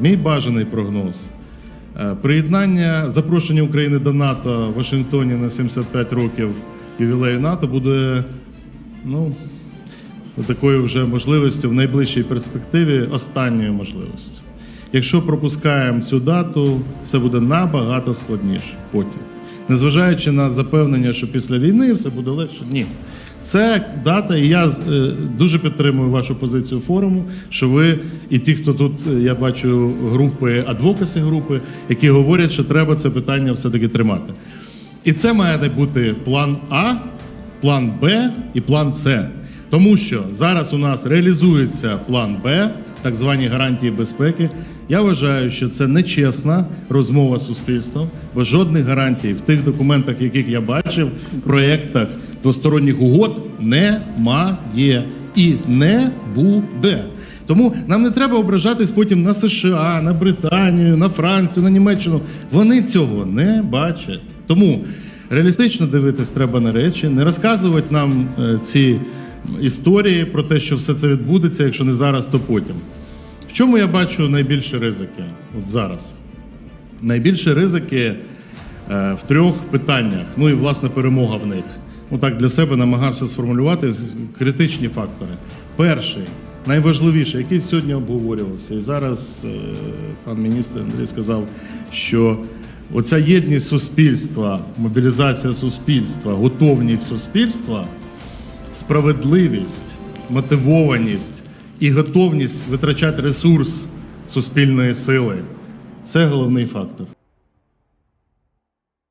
Мій бажаний прогноз. Е, Приєднання запрошення України до НАТО в Вашингтоні на 75 років ювілею НАТО буде ну, такою вже можливістю в найближчій перспективі останньою можливістю. Якщо пропускаємо цю дату, все буде набагато складніше потім. Незважаючи на запевнення, що після війни все буде легше. Ні. Це дата, і я е, дуже підтримую вашу позицію форуму, що ви і ті, хто тут, е, я бачу, групи, адвокаси групи, які говорять, що треба це питання все-таки тримати. І це має бути план А, план Б і план С. Тому що зараз у нас реалізується план Б, так звані гарантії безпеки. Я вважаю, що це нечесна розмова з суспільством, бо жодних гарантій в тих документах, яких я бачив, проєктах двосторонніх угод немає і не буде. Тому нам не треба ображатись потім на США, на Британію, на Францію, на Німеччину. Вони цього не бачать. Тому реалістично дивитись треба на речі, не розказувати нам е, ці історії про те, що все це відбудеться, якщо не зараз, то потім. В чому я бачу найбільші ризики от зараз? Найбільші ризики е, в трьох питаннях, ну і власне перемога в них. Ну так для себе намагався сформулювати критичні фактори. Перший, найважливіший, який сьогодні обговорювався, і зараз е, пан міністр Андрій сказав, що оця єдність суспільства, мобілізація суспільства, готовність суспільства справедливість, мотивованість і готовність витрачати ресурс суспільної сили це головний фактор.